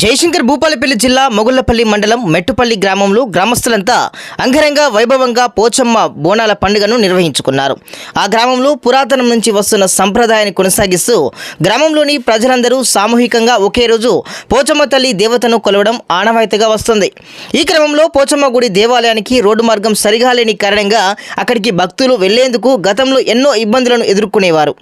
జయశంకర్ భూపాలపల్లి జిల్లా మొగుళ్ళపల్లి మండలం మెట్టుపల్లి గ్రామంలో గ్రామస్తులంతా అంగరంగ వైభవంగా పోచమ్మ బోనాల పండుగను నిర్వహించుకున్నారు. ఆ గ్రామంలో పురాతనం నుంచి వస్తున్న సంప్రదాయాన్ని కొనసాగిస్తూ గ్రామంలోని ప్రజలందరూ సామూహికంగా ఒకే రోజు పోచమ్మ తల్లి దేవతను కొలవడం ఆనవాయితీగా వస్తుంది. ఈ క్రమంలో పోచమ్మ గుడి దేవాలయానికి రోడ్డు మార్గం సరిగా లేని కారణంగా అక్కడికి భక్తులు వెళ్ళేందుకు గతంలో ఎన్నో ఇబ్బందులను ఎదుర్కొనేవారు.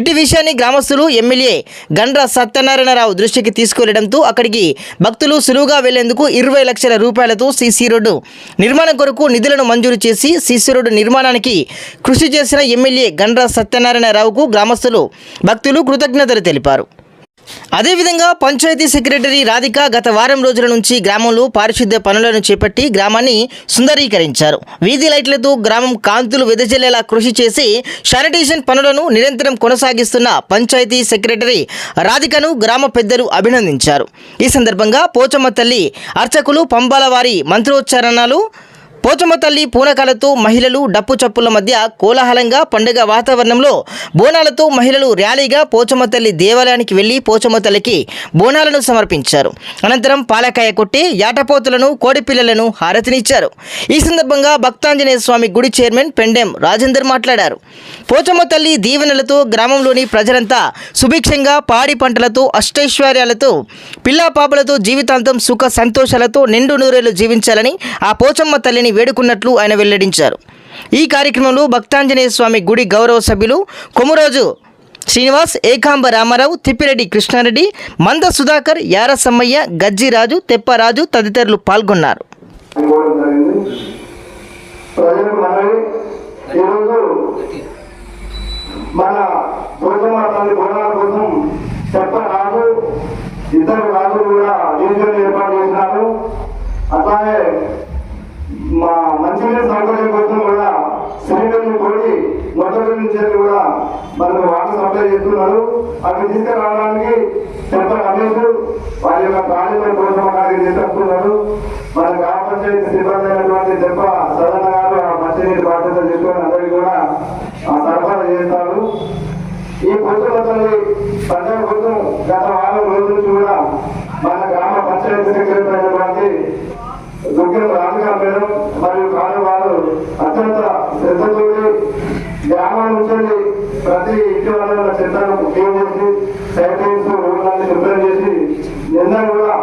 ఇటు విషయాన్ని గ్రామస్తులు ఎమ్మెల్యే గండ్ర సత్యనారాయణరావు దృష్టికి తీసుకెళ్ళడంతో అక్కడికి భక్తులు సులువుగా వెళ్ళేందుకు ఇరవై లక్షల రూపాయలతో సీసీ రోడ్డు నిర్మాణం కొరకు నిధులను మంజూరు చేసి సీసీ రోడ్డు నిర్మాణానికి కృషి చేసిన ఎమ్మెల్యే గండ్ర సత్యనారాయణరావుకు గ్రామస్తులు భక్తులు కృతజ్ఞతలు తెలిపారు. అదేవిధంగా పంచాయతీ సెక్రటరీ రాధిక గత వారం రోజుల నుంచి గ్రామంలో పారిశుద్ధ్య పనులను చేపట్టి గ్రామాన్ని సుందరీకరించారు. వీధి లైట్లతో గ్రామం కాంతులు వెదజల్లేలా కృషి చేసి శానిటేషన్ పనులను నిరంతరం కొనసాగిస్తున్న పంచాయతీ సెక్రటరీ రాధికను గ్రామ పెద్దలు అభినందించారు. ఈ సందర్భంగా పోచమ్మ తల్లి అర్చకులు పంబాల వారి మంత్రోచ్చారణలు పోచమ్మ తల్లి పూనకాలతో మహిళలు డప్పు చప్పుల మధ్య కోలాహలంగా పండుగ వాతావరణంలో బోనాలతో మహిళలు ర్యాలీగా పోచమ్మ తల్లి దేవాలయానికి వెళ్ళి పోచమ్మ తల్లికి బోనాలను సమర్పించారు. అనంతరం పాలకాయ కొట్టి యాటపోతులను కోడిపిల్లలను హారతినిచ్చారు. ఈ సందర్భంగా భక్తాంజనేయ స్వామి గుడి చైర్మన్ పెండెం రాజేందర్ మాట్లాడారు. పోచమ్మ తల్లి దీవెనలతో గ్రామంలోని ప్రజలంతా సుభిక్షంగా పాడి పంటలతో అష్టైశ్వర్యాలతో పిల్లా పాపలతో జీవితాంతం సుఖ సంతోషాలతో నిండు నూరేలు జీవించాలని ఆ పోచమ్మ తల్లిని వేడుకున్నట్లు ఆయన వెల్లడించారు. ఈ కార్యక్రమంలో భక్తాంజనేయ స్వామి గుడి గౌరవ సభ్యులు కొమురోజు శ్రీనివాస్ ఏకాంబ రామారావు తిప్పిరెడ్డి కృష్ణారెడ్డి మంద సుధాకర్ యారసమ్మయ్య గజ్జిరాజు తెప్పరాజు తదితరులు పాల్గొన్నారు. మన భోజన తల్లి భోజనాల కోసం చెప్ప రాజు ఇద్దరు రాజులు కూడా డివిజన్ ఏర్పాటు చేసినారు అట్లాగే మా మంచినీళ్ళ సౌకర్యం కూడా శ్రీరంగం కోటి మొదటి నుంచి కూడా మనకు వాటర్ సప్లై చేస్తున్నారు. అవి తీసుకురావడానికి పెద్ద రమేష్ వారి యొక్క ప్రాణికుల కోసం అక్కడికి మన గ్రామ పంచాయతీ సిబ్బంది అయినటువంటి దెబ్బ సదన్న గారు ఆ మంచినీటి బాధ్యత తీసుకొని అందరికీ కూడా ఆ సరఫరా చేస్తారు. ఈ పొద్దున తల్లి పండుగ కోసం గత వారం రోజుల నుంచి కూడా మన గ్రామ పంచాయతీ సెక్రటరీ అయినటువంటి దుర్గం రాజుగారు మేడం మరియు కాదు వారు అత్యంత శ్రద్ధతో గ్రామం నుంచి ప్రతి ఇంటి వాళ్ళ చెత్తను క్లీన్ చేసి సైకిల్స్ రోడ్లన్నీ శుభ్రం చేసి నిన్న కూడా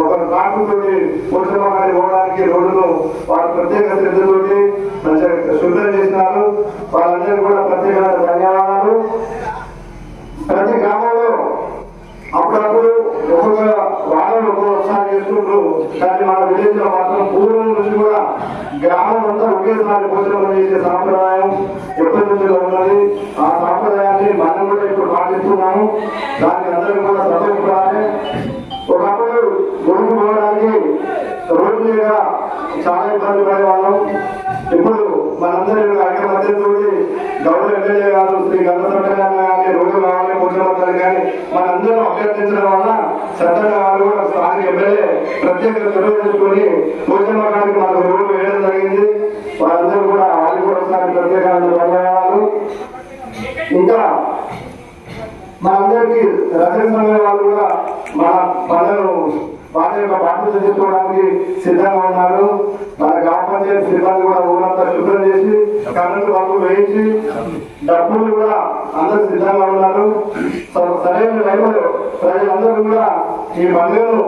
ఒక ట్రాక్టర్తోటి పోషమాన్ని పోవడానికి రోడ్డును వారు ప్రత్యేక శ్రద్ధతోటి శుభ్రం చేసినారు. వాళ్ళందరూ కూడా ప్రత్యేకమైన ధన్యవాదాలు ప్రతి గ్రామంలో అప్పుడప్పుడు ఒక్కొక్క వారం ఒక్కొక్కసారి చేసుకుంటూ కానీ మన విలేజ్లో మాత్రం పూర్వం నుంచి కూడా గ్రామం అంతా ఒకేసారి భోజనం చేసే సాంప్రదాయం ఎప్పటి నుంచి ఉన్నది. ఆ సాంప్రదాయాన్ని మనం కూడా ఇప్పుడు పాటిస్తున్నాము. దానికి అందరూ కూడా సతోపడాలి ఒకప్పుడు గుడికి పోవడానికి రోడ్డు మీద చాలా ఇబ్బంది పడేవాళ్ళం ఇప్పుడు మనందరి ఐకమత్యంతో గౌరవ ఎమ్మెల్యే గారు శ్రీ గంగసంట గారి రోడ్డు కావాలి ముఖ్యమంత్రి కానీ మనందరం అభ్యర్థించడం వల్ల సత్యంగా గారు కూడా స్థానిక ఎమ్మెల్యే ప్రత్యేక చొరవ తీసుకొని భోజన గారికి మనకు రోడ్డు వేయడం జరిగింది. వారందరూ కూడా వాళ్ళు కూడా ఒకసారి ప్రత్యేక ధన్యవాదాలు. ఇంకా మనందరికీ రచన సమయం వాళ్ళు కూడా మన పనులను వాళ్ళ యొక్క బాధ్యత తీసుకోవడానికి సిద్ధంగా ఉన్నారు. మన గ్రామ పంచాయతీ సిబ్బంది కూడా ఊరంతా శుభ్రం చేసి కరెంటు బల్బులు వేయించి డబ్బులు కూడా అందరూ సిద్ధంగా ఉన్నారు. సరైన టైంలో ప్రజలందరూ కూడా ఈ పండుగను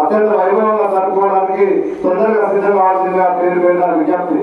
అత్యంత వైభవంగా జరుపుకోవడానికి తొందరగా సిద్ధం కావాల్సిందిగా పేరు పేరున విజ్ఞప్తి.